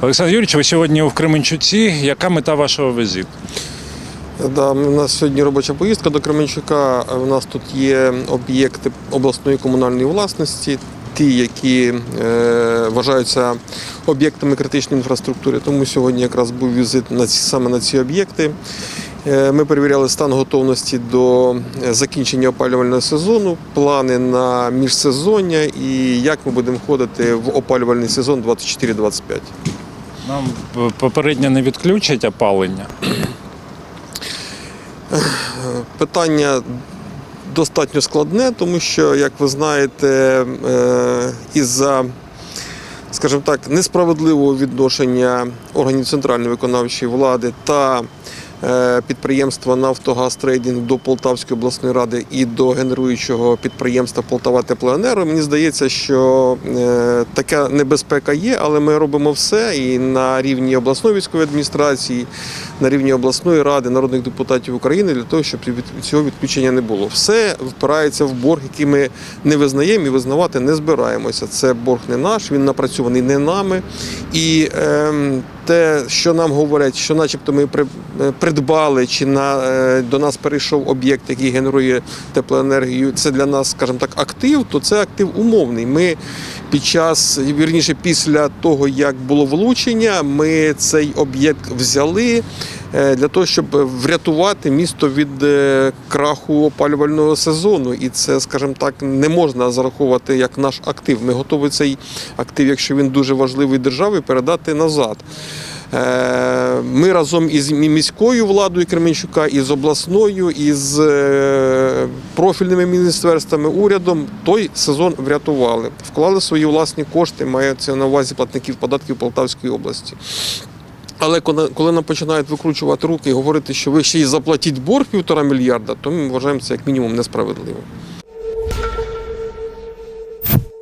Олександр Юрійович, ви сьогодні в Кременчуці. Яка мета вашого візиту? Да, у нас сьогодні робоча поїздка до Кременчука. У нас тут є об'єкти обласної комунальної власності, ті, які е, вважаються об'єктами критичної інфраструктури. Тому сьогодні якраз був візит на ці, саме на ці об'єкти. Е, Ми перевіряли стан готовності до е, закінчення опалювального сезону, плани на міжсезоння і як ми будемо входити в опалювальний сезон 24-25. Нам попередньо не відключать опалення. Питання достатньо складне, тому що, як ви знаєте, е, із-за, скажімо так, несправедливого відношення органів центральної виконавчої влади та підприємства Нафтогаз Трейдинг до Полтавської обласної ради і до генеруючого підприємства Полтава Теплоенерго, мені здається, що е, така небезпека є, але ми робимо все і на рівні обласної військової адміністрації, на рівні обласної ради, народних депутатів України для того, щоб цього відключення не було. Все впирається в борг, який ми не визнаємо і визнавати не збираємося. Це борг не наш, він напрацьований не нами. І ем, те, що нам говорять, що начебто ми е, придбали чи на, е, до нас перейшов об'єкт, який генерує теплоенергію, це для нас, скажімо так, актив, то це актив умовний. Ми під час, вірніше, після того, як було влучення, ми цей об'єкт взяли для того, щоб врятувати місто від е, краху опалювального сезону. І це, скажімо так, не можна зараховувати як наш актив. Ми готові цей актив, якщо він дуже важливий державі, передати назад. Е, Ми разом із міською владою Кременчука, і з обласною, і з е, профільними міністерствами, урядом той сезон врятували. Вклали свої власні кошти, мається на увазі платників податків Полтавської області. Але коли, нам починають викручувати руки і говорити, що ви ще й заплатіть борг півтора мільярда, то ми вважаємо це як мінімум несправедливо.